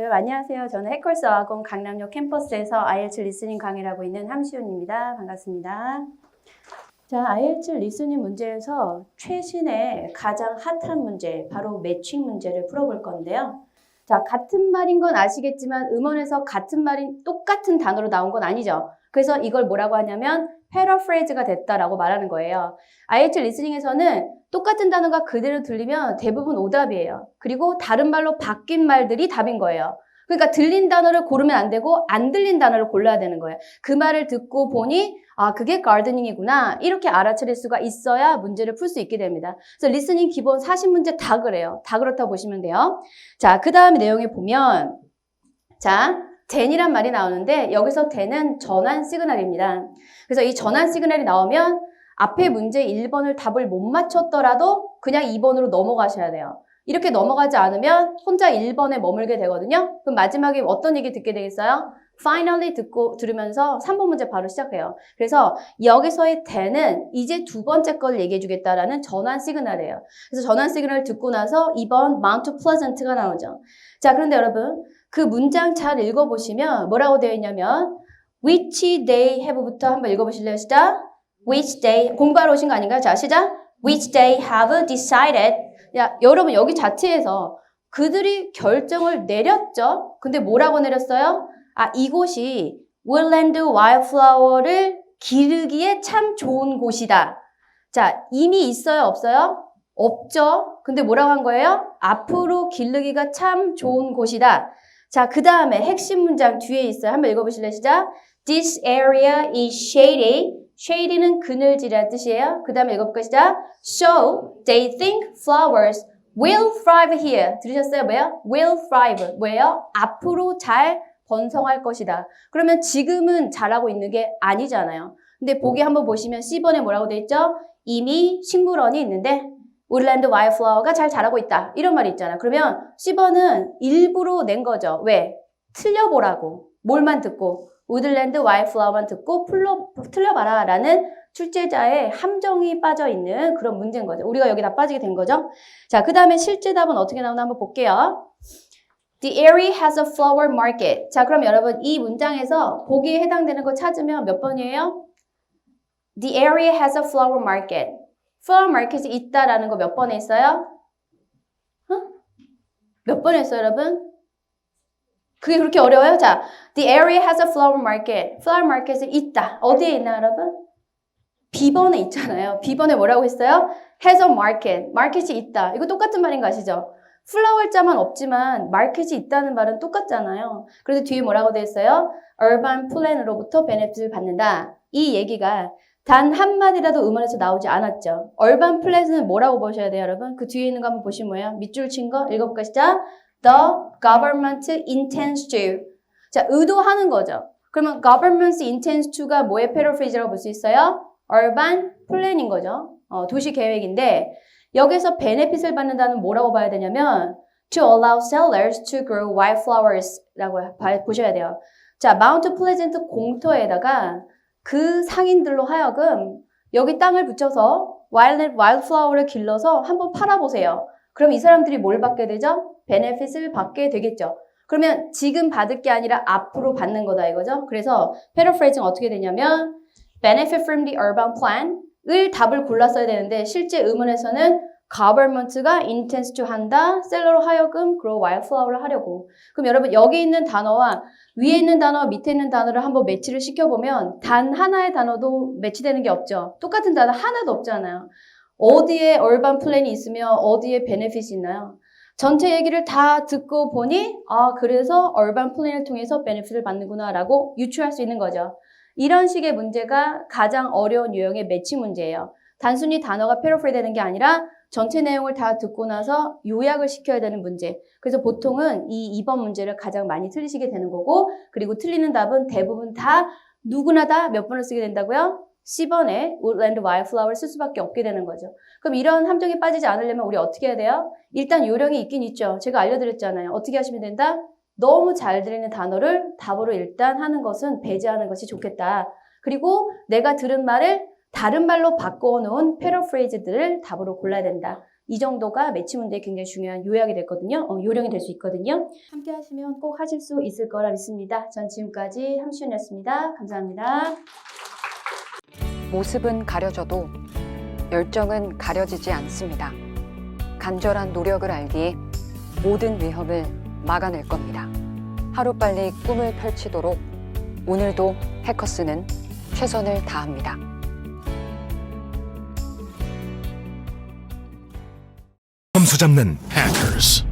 여러분 안녕하세요. 저는 해컬스 어학원 강남역 캠퍼스에서 IELTS 리스닝 강의를 하고 있는 함시훈입니다. 반갑습니다. 자, IELTS 리스닝 문제에서 최신의 가장 핫한 문제, 바로 매칭 문제를 풀어볼 건데요. 자, 같은 말인 건 아시겠지만 음원에서 같은 말인 똑같은 단어로 나온 건 아니죠. 그래서 이걸 뭐라고 하냐면 패러프레이즈가 됐다라고 말하는 거예요. IELTS 리스닝에서는 똑같은 단어가 그대로 들리면 대부분 오답이에요. 그리고 다른 말로 바뀐 말들이 답인 거예요. 그러니까 들린 단어를 고르면 안 되고 안 들린 단어를 골라야 되는 거예요. 그 말을 듣고 보니 아 그게 가르드닝이구나 이렇게 알아차릴 수가 있어야 문제를 풀 수 있게 됩니다. 그래서 리스닝 기본 40문제 다 그래요. 다 그렇다고 보시면 돼요. 자, 그 다음 내용에 보면 자, then이란 말이 나오는데 여기서 then은 전환 시그널입니다. 그래서 이 전환 시그널이 나오면 앞에 문제 1번을 답을 못 맞췄더라도 그냥 2번으로 넘어가셔야 돼요. 이렇게 넘어가지 않으면 혼자 1번에 머물게 되거든요. 그럼 마지막에 어떤 얘기 듣게 되겠어요? Finally 듣고 들으면서 3번 문제 바로 시작해요. 그래서 여기서의 then은 이제 두 번째 걸 얘기해 주겠다라는 전환 시그널이에요. 그래서 전환 시그널을 듣고 나서 2번 Mount Pleasant가 나오죠. 자, 그런데 여러분 그 문장 잘 읽어 보시면 뭐라고 되어 있냐면 which they have부터 한번 읽어 보실래요? 시작. which they 공부하러 오신 거 아닌가요? 자, 시작. which they have decided. 야, 여러분 여기 자체에서 그들이 결정을 내렸죠. 근데 뭐라고 내렸어요? 아, 이곳이 woodland wildflower를 기르기에 참 좋은 곳이다. 자, 이미 있어요? 없어요? 없죠. 근데 뭐라고 한 거예요? 앞으로 기르기가 참 좋은 곳이다. 자, 그 다음에 핵심 문장 뒤에 있어요. 한번 읽어보실래요? 시작. This area is shady. shady는 그늘지라는 뜻이에요. 그 다음에 읽어볼까요? 시작. So they think flowers will thrive here. 들으셨어요? 뭐예요? will thrive. 뭐예요? 앞으로 잘 번성할 것이다. 그러면 지금은 잘하고 있는 게 아니잖아요. 근데 보기 한번 보시면 C번에 뭐라고 돼 있죠? 이미 식물원이 있는데 우드랜드 와일플라워가 잘 자라고 있다. 이런 말이 있잖아. 그러면 C번은 일부러 낸 거죠. 왜? 틀려보라고. 뭘만 듣고 우드랜드 와일플라워만 듣고 풀러, 틀려봐라 라는 출제자의 함정이 빠져 있는 그런 문제인 거죠. 우리가 여기 다 빠지게 된 거죠. 자, 그 다음에 실제 답은 어떻게 나오나 한번 볼게요. The area has a flower market. 자, 그럼 여러분 이 문장에서 보기에 해당되는 거 찾으면 몇 번이에요? The area has a flower market. flower market이 있다라는 거 몇 번에 있어요? 어? 몇 번에 있어요, 여러분? 그게 그렇게 어려워요? 자, the area has a flower market. flower market이 있다. 어디에 있나, 여러분? B번에 있잖아요. B번에 뭐라고 했어요? has a market. 마켓이 있다. 이거 똑같은 말인 거 아시죠? 플라워자만 없지만 마켓이 있다는 말은 똑같잖아요. 그래서 뒤에 뭐라고 돼 있어요? urban plan으로부터 베네핏을 받는다. 이 얘기가 단 한마디라도 음원에서 나오지 않았죠. urban plan은 뭐라고 보셔야 돼요, 여러분? 그 뒤에 있는 거 한번 보시면 뭐예요? 밑줄 친 거 읽어볼까 시작. The government intends to. 자, 의도하는 거죠. 그러면 government intends to가 뭐의 패러프레이즈라고 볼 수 있어요? urban plan인 거죠. 어, 도시 계획인데 여기서 베네핏을 받는다는 뭐라고 봐야 되냐면 to allow sellers to grow wildflowers라고 봐- 보셔야 돼요. 자, 마운트 플레젠트 공터에다가 그 상인들로 하여금 여기 땅을 붙여서 와일드 와일드플라워를 길러서 한번 팔아보세요. 그럼 이 사람들이 뭘 받게 되죠? 베네핏을 받게 되겠죠. 그러면 지금 받을 게 아니라 앞으로 받는 거다 이거죠. 그래서 패러프레이징 어떻게 되냐면 benefit from the urban plan 을 답을 골랐어야 되는데 실제 의문에서는 government가 intends to 한다, 셀러로 하여금 grow wildflower를 하려고. 그럼 여러분 여기 있는 단어와 위에 있는 단어와 밑에 있는 단어를 한번 매치를 시켜보면 단 하나의 단어도 매치되는 게 없죠. 똑같은 단어 하나도 없잖아요. 어디에 urban plan이 있으며 어디에 benefit이 있나요? 전체 얘기를 다 듣고 보니 아 그래서 urban plan을 통해서 benefit을 받는구나라고 유추할 수 있는 거죠. 이런 식의 문제가 가장 어려운 유형의 매치 문제예요. 단순히 단어가 패러프레이 되는 게 아니라 전체 내용을 다 듣고 나서 요약을 시켜야 되는 문제. 그래서 보통은 이 2번 문제를 가장 많이 틀리시게 되는 거고, 그리고 틀리는 답은 대부분 다 누구나 다 몇 번을 쓰게 된다고요? 10번에 woodland wildflower 쓸 수밖에 없게 되는 거죠. 그럼 이런 함정에 빠지지 않으려면 우리 어떻게 해야 돼요? 일단 요령이 있긴 있죠. 제가 알려드렸잖아요. 어떻게 하시면 된다? 너무 잘 들리는 단어를 답으로 일단 하는 것은 배제하는 것이 좋겠다. 그리고 내가 들은 말을 다른 말로 바꿔 놓은 패러프레이즈들을 답으로 골라야 된다. 이 정도가 매치 문제에 굉장히 중요한 요약이 됐거든요. 어, 요령이 될 수 있거든요. 함께 하시면 꼭 하실 수 있을 거라 믿습니다. 전 지금까지 함시윤이었습니다. 감사합니다. 모습은 가려져도 열정은 가려지지 않습니다. 간절한 노력을 알기에 모든 위험을 막아낼 겁니다. 하루빨리 꿈을 펼치도록 오늘도 해커스는 최선을 다합니다. 점수 잡는 Hackers.